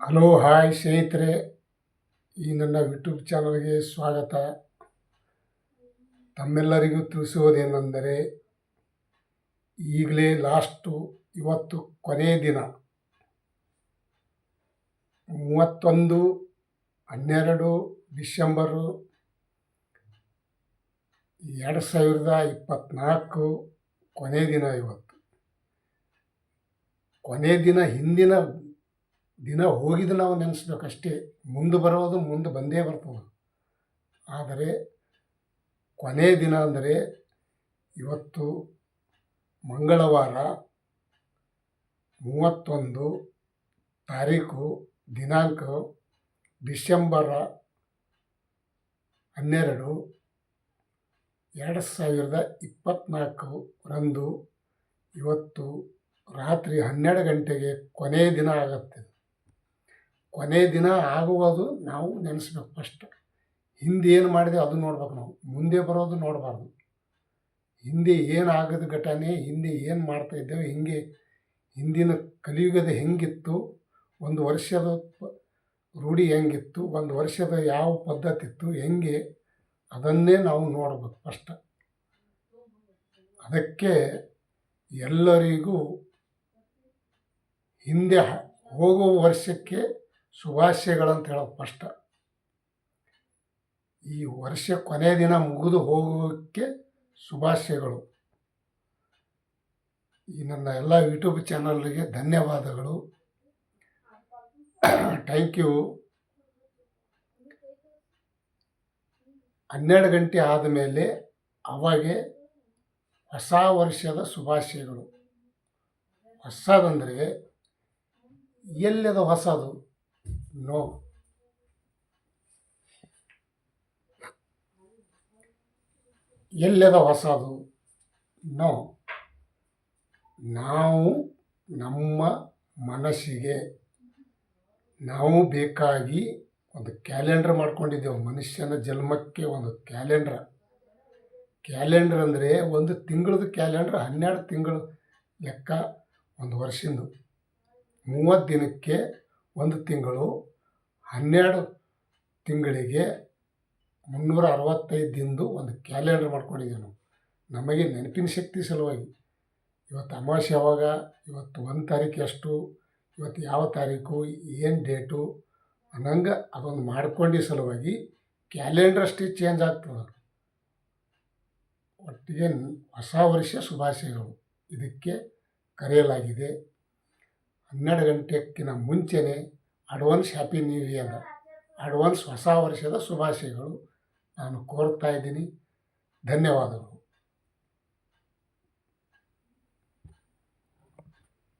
Hello, hi ಸ್ನೇಹಿತರೆ. ಈ ನನ್ನ ಯೂಟ್ಯೂಬ್ ಚಾನಲ್ಗೆ ಸ್ವಾಗತ. ತಮ್ಮೆಲ್ಲರಿಗೂ ತಿಳಿಸುವುದೇನೆಂದರೆ, ಈಗಲೇ ಲಾಸ್ಟು ಇವತ್ತು ಕೊನೆಯ ದಿನ. ಮೂವತ್ತೊಂದು, ಹನ್ನೆರಡು ಡಿಸೆಂಬರು ಎರಡು ಸಾವಿರದ ಇಪ್ಪತ್ತ್ನಾಲ್ಕು ಕೊನೆಯ ದಿನ ಇವತ್ತು. ಕೊನೆಯ ದಿನ, ಹಿಂದಿನ ದಿನ ಹೋಗಿದ್ದು ನಾವು ನೆನೆಸ್ಬೇಕಷ್ಟೇ. ಮುಂದೆ ಬರೋದು ಮುಂದೆ ಬಂದೇ ಬರ್ತದೆ. ಆದರೆ ಕೊನೆ ದಿನ ಅಂದರೆ ಇವತ್ತು ಮಂಗಳವಾರ ಮೂವತ್ತೊಂದು ತಾರೀಕು ದಿನಾಂಕ ಡಿಸೆಂಬರ ಹನ್ನೆರಡು ಎರಡು ಸಾವಿರದ ಇಪ್ಪತ್ತ್ನಾಲ್ಕು ರಂದು ಇವತ್ತು ರಾತ್ರಿ ಹನ್ನೆರಡು ಗಂಟೆಗೆ ಕೊನೆಯ ದಿನ ಆಗತ್ತೆ. ಕೊನೆಯ ದಿನ ಆಗುವುದು ನಾವು ನೆನೆಸ್ಬೇಕು ಫಸ್ಟ್ ಹಿಂದೆ ಏನು ಮಾಡಿದೆ ಅದು ನೋಡ್ಬೇಕು ನಾವು. ಮುಂದೆ ಬರೋದು ನೋಡಬಾರ್ದು. ಹಿಂದೆ ಏನು ಆಗದ ಘಟನೆ, ಹಿಂದೆ ಏನು ಮಾಡ್ತಾ ಇದ್ದೇವೆ, ಹಿಂಗೆ ಹಿಂದಿನ ಕಲಿಯುಗದ ಹೆಂಗಿತ್ತು, ಒಂದು ವರ್ಷದ ರೂಢಿ ಹೆಂಗಿತ್ತು, ಒಂದು ವರ್ಷದ ಯಾವ ಪದ್ಧತಿ ಇತ್ತು, ಹೆಂಗೆ, ಅದನ್ನೇ ನಾವು ನೋಡಬೇಕು ಫಸ್ಟ್ ಅದಕ್ಕೆ ಎಲ್ಲರಿಗೂ ಹಿಂದೆ ಹೋಗುವ ವರ್ಷಕ್ಕೆ ಶುಭಾಶಯಗಳಂತ ಹೇಳೋ ಫಸ್ಟ್ ಈ ವರ್ಷ ಕೊನೆಯ ದಿನ ಮುಗಿದು ಹೋಗೋಕ್ಕೆ ಶುಭಾಶಯಗಳು. ಈ ನನ್ನ ಎಲ್ಲ ಯೂಟ್ಯೂಬ್ ಚಾನಲ್ಗೆ ಧನ್ಯವಾದಗಳು. ಥ್ಯಾಂಕ್ ಯು ಹನ್ನೆರಡು ಗಂಟೆ ಆದಮೇಲೆ ಅವಾಗೆ ಹೊಸ ವರ್ಷದ ಶುಭಾಶಯಗಳು. ಹೊಸದಂದರೆ ಎಲ್ಲದ ಹೊಸದು? ನೋ. ಎಲ್ಲದ ಹೊಸದು? ನೋ. ನಾವು ನಮ್ಮ ಮನಸ್ಸಿಗೆ, ನಾವು ಬೇಕಾಗಿ ಒಂದು ಕ್ಯಾಲೆಂಡರ್ ಮಾಡ್ಕೊಂಡಿದ್ದೇವೆ. ಮನುಷ್ಯನ ಜನ್ಮಕ್ಕೆ ಒಂದು ಕ್ಯಾಲೆಂಡ್ರ. ಕ್ಯಾಲೆಂಡರ್ ಅಂದರೆ ಒಂದು ತಿಂಗಳದ ಕ್ಯಾಲೆಂಡ್ರ್, ಹನ್ನೆರಡು ತಿಂಗಳು ಲೆಕ್ಕ ಒಂದು ವರ್ಷದ್ದು. ಮೂವತ್ತು ದಿನಕ್ಕೆ ಒಂದು ತಿಂಗಳು, ಹನ್ನೆರಡು ತಿಂಗಳಿಗೆ ಮುನ್ನೂರ ಅರವತ್ತೈದು ದಿನದ್ದು ಒಂದು ಕ್ಯಾಲೆಂಡರ್ ಮಾಡ್ಕೊಂಡಿದ್ದೀವಿ ನಾವು ನಮಗೆ ನೆನಪಿನ ಶಕ್ತಿ ಸಲುವಾಗಿ. ಇವತ್ತು ಅಮಾವಾಸ್ಯೆ ಯಾವಾಗ, ಇವತ್ತು ಒಂದು ತಾರೀಕು ಎಷ್ಟು, ಇವತ್ತು ಯಾವ ತಾರೀಕು, ಏನು ಡೇಟು, ಅನ್ನಂಗೆ ಅದೊಂದು ಮಾಡ್ಕೊಂಡು ಸಲುವಾಗಿ ಕ್ಯಾಲೆಂಡರ್ ಅಷ್ಟೇ ಚೇಂಜ್ ಆಗ್ತದೆ. ಒಟ್ಟಿಗೆ ಹೊಸ ವರ್ಷ ಶುಭಾಶಯಗಳು. ಇದಕ್ಕೆ ಕರೆಯಲಾಗಿದೆ. ಹನ್ನೆರಡು ಗಂಟೆಕ್ಕಿಂತ ಮುಂಚೆನೇ advance happy new year, advance ಹೊಸ ವರ್ಷದ ಶುಭಾಶಯಗಳು ನಾನು ಕೋರ್ತಾ ಇದ್ದೀನಿ. ಧನ್ಯವಾದಗಳು.